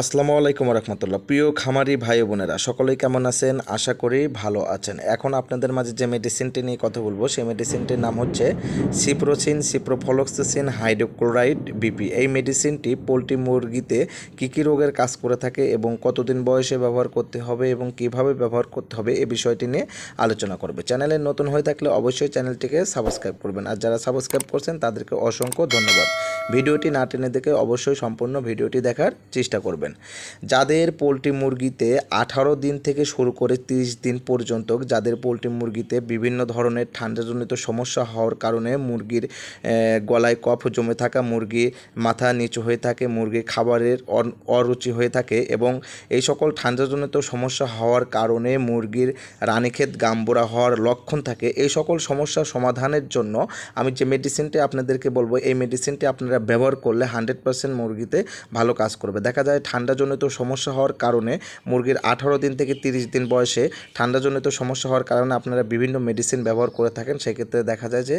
আসসালামু আলাইকুম রহমতুল্লাহ প্রিয় খামারি ভাই বোনেরা, সকলেই কেমন আছেন? আশা করি ভালো আছেন। এখন আপনাদের মাঝে যে মেডিসিনটি নিয়ে কথা বলব, সেই মেডিসিনটির নাম হচ্ছে সিপ্রোসিন সিপ্রোফ্লক্সিন হাইড্রোক্লোরাইড বিপি এই মেডিসিনটি পোলট্রি মুরগিতে কী কী রোগের কাজ করে থাকে এবং কতদিন বয়সে ব্যবহার করতে হবে এবং কীভাবে ব্যবহার করতে হবে, এ বিষয়টি নিয়ে আলোচনা করবে। চ্যানেলে নতুন হয়ে থাকলে অবশ্যই চ্যানেলটিকে সাবস্ক্রাইব করবেন। আর যারা সাবস্ক্রাইব করছেন, তাদেরকে অসংখ্য ধন্যবাদ। ভিডিওটি না টেনে দেখে অবশ্যই সম্পূর্ণ ভিডিওটি দেখার চেষ্টা করবেন। যাদের পোলট্রি মুরগিতে আঠারো দিন থেকে শুরু করে তিরিশ দিন পর্যন্ত যাদের পোলট্রি মুরগিতে বিভিন্ন ধরনের ঠান্ডাজনিত সমস্যা হওয়ার কারণে মুরগির গলায় কফ জমে থাকা, মুরগি মাথা নিচু হয়ে থাকে, মুরগির খাবারের অরুচি হয়ে থাকে এবং এই সকল ঠান্ডাজনিত সমস্যা হওয়ার কারণে মুরগির রানীক্ষেত গাম্বুরা হওয়ার লক্ষণ থাকে। এই সকল সমস্যা সমাধানের জন্য আমি যে মেডিসিনটি আপনাদেরকে বলব, এই মেডিসিনটি আপনারা ব্যবহার করলে হান্ড্রেড পার্সেন্ট মুরগিতে ভালো কাজ করবে। দেখা যায় ঠান্ডাজনিত সমস্যা হওয়ার কারণে মুরগির আঠারো দিন থেকে তিরিশ দিন বয়সে ঠান্ডাজনিত সমস্যা হওয়ার কারণে আপনারা বিভিন্ন মেডিসিন ব্যবহার করে থাকেন। সেক্ষেত্রে দেখা যায় যে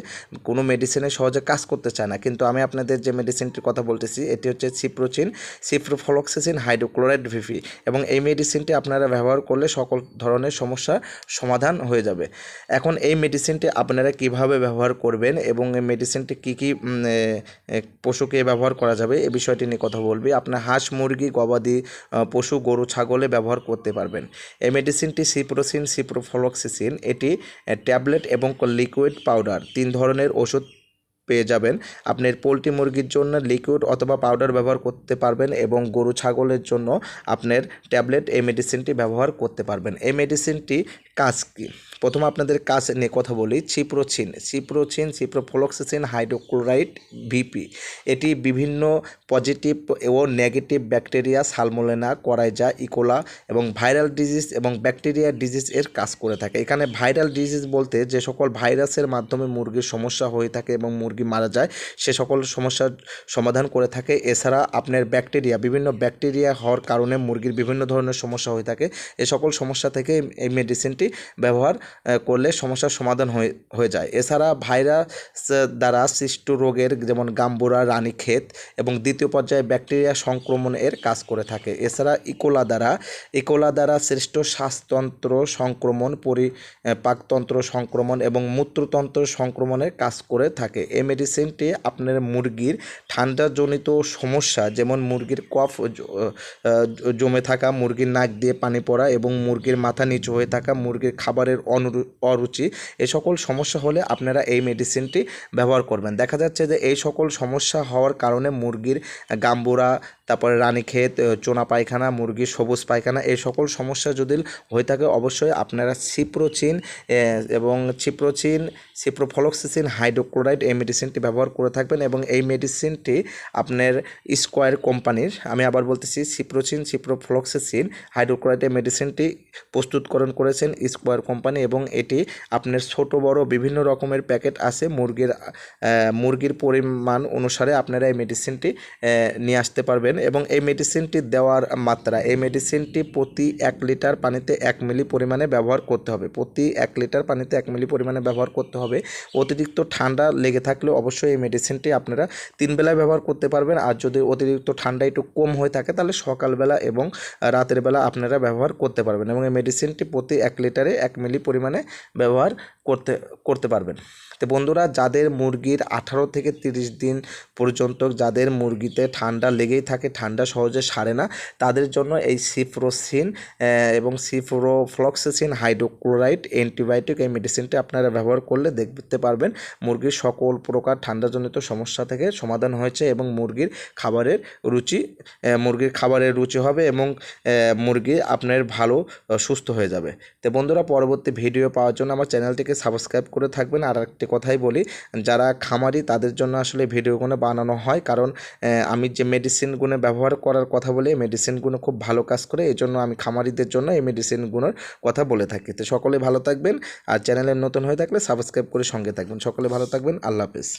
কোনো মেডিসিনে সহজে কাজ করতে চায় না। কিন্তু আমি আপনাদের যে মেডিসিনটির কথা বলতেছি, এটি হচ্ছে সিপ্রোচিন সিপ্রোফ্লক্সিসিন হাইড্রোক্লোরাইড ভিফি এবং এই মেডিসিনটি আপনারা ব্যবহার করলে সকল ধরনের সমস্যার সমাধান হয়ে যাবে। এখন এই মেডিসিনটি আপনারা কীভাবে ব্যবহার করবেন এবং এই মেডিসিনটি কী কী পশুকে ব্যবহার করা যাবে, এ বিষয়টি নিয়ে কথা বলবি। আপনার হাঁস, মুরগি, গবাদি আহ, পশু গরু ছাগলে ব্যবহার করতে পারবেন। এই মেডিসিনটি সিপ্রোসিন সিপ্রোফ্লক্সিসিন এটি ট্যাবলেট এবং লিকুইড পাউডার তিন ধরনের ওষুধ পেয়ে যাবেন। আপনার পোলট্রি মুরগির জন্য লিকুইড অথবা পাউডার ব্যবহার করতে পারবেন এবং গরু ছাগলের জন্য আপনার ট্যাবলেট এই মেডিসিনটি ব্যবহার করতে পারবেন। এই মেডিসিনটি কাজ কী? প্রথমে আপনাদের কাজ নিয়ে কথা বলি। চিপ্রোচিন চিপ্রোচিন চিপ্রোফ্লক্সিসিন হাইড্রোক্লোরাইড, ভিপি। এটি বিভিন্ন পজিটিভ ও negative bacteria, salmonella, coryza, E coli এবং ভাইরাল ডিজিজ এবং ব্যাকটেরিয়া ডিজিজ এর কাজ করে থাকে। এখানে ভাইরাল ডিজিজ বলতে যে সকল ভাইরাসের মাধ্যমে মুরগির সমস্যা হয়ে থাকে এবং মুরগি মারা যায়, সে সকল সমস্যার সমাধান করে থাকে। এছাড়া আপনার ব্যাকটেরিয়া, বিভিন্ন ব্যাকটেরিয়া হওয়ার কারণে মুরগির বিভিন্ন ধরনের সমস্যা হয়ে থাকে। এ সকল সমস্যা থেকে এই মেডিসিনটি ব্যবহার করলে সমস্যার সমাধান হয়ে হয়ে যায়। এছাড়া ভাইরাস দ্বারা সৃষ্ট রোগের যেমন গাম্বুরা, রানীক্ষেত এবং দ্বিতীয় পর্যায়ে ব্যাকটেরিয়া সংক্রমণের কাজ করে থাকে। এছাড়া ইকোলা দ্বারা ইকোলা দ্বারা সৃষ্ট শ্বাসতন্ত্র সংক্রমণ, পরি পাকতন্ত্র সংক্রমণ এবং মূত্রতন্ত্র সংক্রমণের কাজ করে থাকে। এই মেডিসিনটি আপনার মুরগির ঠান্ডাজনিত সমস্যা, যেমন মুরগির কফ জমে থাকা, মুরগির নাক দিয়ে পানি পড়া এবং মুরগির মাথা নিচু হয়ে থাকা মুরগির খাবারের অরুচি, এ সকল সমস্যা হলে আপনারা এই মেডিসিনটি ব্যবহার করবেন। দেখা যাচ্ছে যে এই সকল সমস্যা হওয়ার কারণে মুরগির গাম্বুরা তারপরে রানীক্ষেত চোনা পায়খানা মুরগির সবুজ পায়খানা, এই সকল সমস্যা যদি হয়ে থাকে, অবশ্যই আপনারা সিপ্রোচিন এবং সিপ্রোচিন, সিপ্রোফলক্সিসিন হাইড্রোক্লোরাইড, এই মেডিসিনটি ব্যবহার করে থাকবেন এবং এই মেডিসিনটি আপনার স্কোয়ার কোম্পানির, আমি আবার বলতেছি, সিপ্রোচিন, সিপ্রোফ্লক্সিসিন হাইড্রোক্লোরাইড, এই মেডিসিনটি প্রস্তুতকরণ করেছেন স্কোয়ার কোম্পানি এবং এটি আপনার ছোট, বড়, বিভিন্ন রকমের প্যাকেট আছে, মুরগির মুরগির পরিমাণ অনুসারে আপনারা এই মেডিসিনটি নিয়ে আসতে পারবেন। এবং এই মেডিসিনটি দেওয়ার মাত্রা, এই মেডিসিনটি প্রতি এক লিটার পানিতে এক মিলি পরিমাণে ব্যবহার করতে হবে। প্রতি এক লিটার পানিতে এক মিলি পরিমাণে ব্যবহার করতে হবে। অতিরিক্ত ঠান্ডা লেগে থাকলে অবশ্যই এই মেডিসিনটি আপনারা তিন বেলায় ব্যবহার করতে পারবেন। আর যদি অতিরিক্ত ঠান্ডা একটু কম হয়ে থাকে, তাহলে সকালবেলা এবং রাতের বেলা আপনারা ব্যবহার করতে পারবেন এবং এই মেডিসিনটি প্রতি এক লিটারে এক মিলি পরিমাণে ব্যবহার করতে করতে পারবেন। তো বন্ধুরা, যাদের মুরগির আঠারো থেকে তিরিশ দিন পর্যন্ত যাদের মুরগিতে ঠান্ডা লেগেই থাকে, ঠান্ডা সহজে সারে না, তাদের জন্য এই সিফ্রোসিন এবং সিফ্রোফ্লক্সিসিন হাইড্রোক্লোরাইড অ্যান্টিবায়োটিক এই মেডিসিনটি আপনারা ব্যবহার করলে দেখতে পারবেন মুরগির সকল প্রকার ঠান্ডাজনিত সমস্যা থেকে সমাধান হয়েছে এবং মুরগির খাবারের রুচি মুরগির খাবারের রুচি হবে এবং মুরগি আপনার ভালো সুস্থ হয়ে যাবে। তো বন্ধুরা, পরবর্তী ভিডিও পাওয়ার জন্য আমার চ্যানেলটিকে সাবস্ক্রাইব করে থাকবেন। আর একটি কথাই বলি, যারা খামারি তাদের জন্য আসলে ভিডিওগুলো বানানো হয়। কারণ আমি যে মেডিসিনগুলো ব্যবহার করার কথা বলি, এই মেডিসিনগুলো খুব ভালো কাজ করে। এই জন্য আমি খামারিদের জন্য এই মেডিসিনগুলোর কথা বলে থাকি। তো সকলে ভালো থাকবেন। আর চ্যানেলে নতুন হয়ে থাকলে সাবস্ক্রাইব করে সঙ্গে থাকবেন। সকলে ভালো থাকবেন। আল্লাহ হাফেজ।